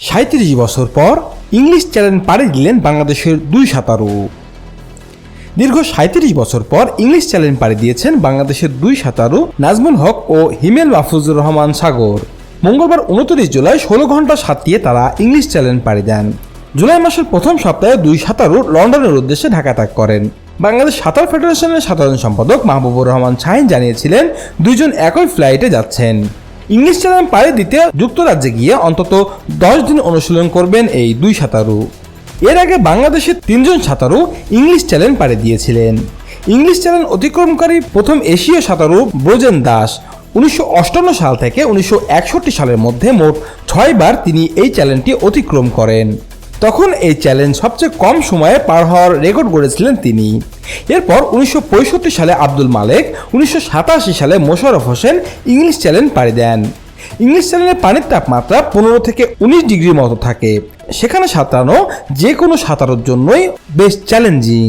সাঁত্রিশ বছর পর ইংলিশ চ্যানেল পাড়ি দিলেন বাংলাদেশের দুই সাঁতারু। দীর্ঘ সাঁত্রিশ বছর পর ইংলিশ চ্যালেঞ্জ পাড়ি দিয়েছেন বাংলাদেশের দুই সাঁতারু নাজমুল হক ও হিমেল মাহফুজুর রহমান সাগর। মঙ্গলবার উনত্রিশ জুলাই ষোলো ঘণ্টা সাঁতরিয়ে তারা ইংলিশ চ্যালেঞ্জ পাড়ি দেন। জুলাই মাসের প্রথম সপ্তাহে দুই সাঁতারু লন্ডনের উদ্দেশ্যে ঢাকা ত্যাগ করেন। বাংলাদেশ সাঁতার ফেডারেশনের সাধারণ সম্পাদক মাহবুবুর রহমান শাহিন জানিয়েছিলেন, দুইজন একই ফ্লাইটে যাচ্ছেন। ইংলিশ চ্যানেল পাড়ি দিতে যুক্তরাজ্যে গিয়ে অন্তত দশ দিন অনুশীলন করবেন এই দুই সাঁতারু। এর আগে বাংলাদেশের তিনজন সাঁতারু ইংলিশ চ্যানেল পাড়ি দিয়েছিলেন। ইংলিশ চ্যানেল অতিক্রমকারী প্রথম এশীয় সাঁতারু ব্রোজেন দাস উনিশশো সাল থেকে উনিশশো একষট্টি সালের মধ্যে মোট ছয়বার তিনি এই চ্যানেলটি অতিক্রম করেন। তখন এই চ্যালেঞ্জ সবচেয়ে কম সময়ে পার হওয়ার রেকর্ড গড়েছিলেন তিনি। এরপর উনিশশো পঁয়ষট্টি সালে আব্দুল মালেক, উনিশশো সাতাশি সালে মোশাররফ হোসেন ইংলিশ চ্যালেঞ্জ পাড়ি দেন। ইংলিশ চ্যানেলের পানির তাপমাত্রা পনেরো থেকে উনিশ ডিগ্রির মতো থাকে। সেখানে সাঁতারানো যে কোনো সাঁতারোর জন্যই বেশ চ্যালেঞ্জিং